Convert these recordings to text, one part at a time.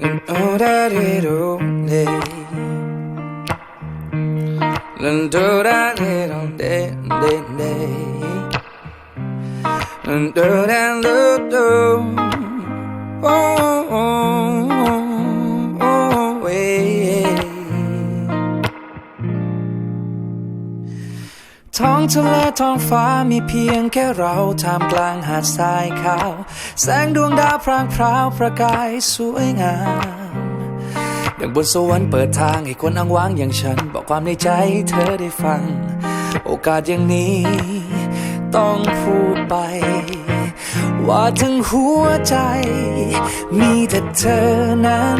넌오라리로네 넌도라리로네 네네 넌도란루도 องทะเลท้องฟ้ามีเพียงแค่เราท่ามกลางหาดทรายขาว แสงดวงดาวพรางพราวประกายสวยงามดังบนสวรรค์เปิดทางให้คนอ้างว้างอย่างฉัน บอกความในใจใเธอได้ฟัง โอกาสอย่างนี้ ต้องพูดไป ว่าทั้งหัวใจ มีแต่เธอนั้น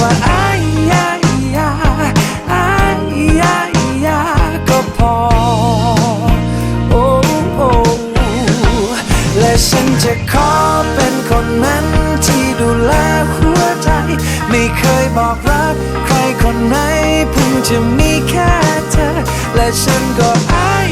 ฉันจะขอเป็นคนนั้นที่ดูแลหัวใจ ไม่เคยบอกรักใครคนไหนเพิ่งจะมีแค่เธอ และฉันก็อาย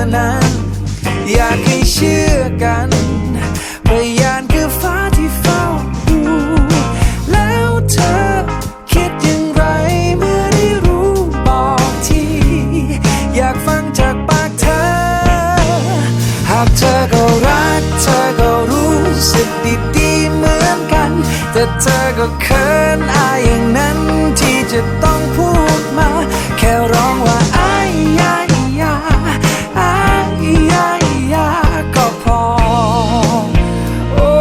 ากเธอก็รักเธอก็รู้สึกดีๆเหมือนกัน แต่เธอก็เขินอายอย่างนั้นที่จะต้องพูดมา แค่ร้องว่าอายยายาอายยายาก็พอ โอ้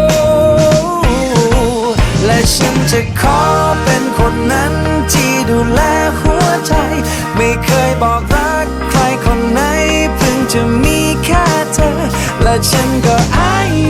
และฉันจะขอเป็นคนนั้นที่ดูแลหัวใจ ไม่เคยบอกรักใครคนไหนเพิ่งจะมี แค่เธอ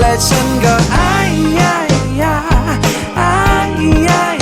และฉันก็อายยายาอายยาย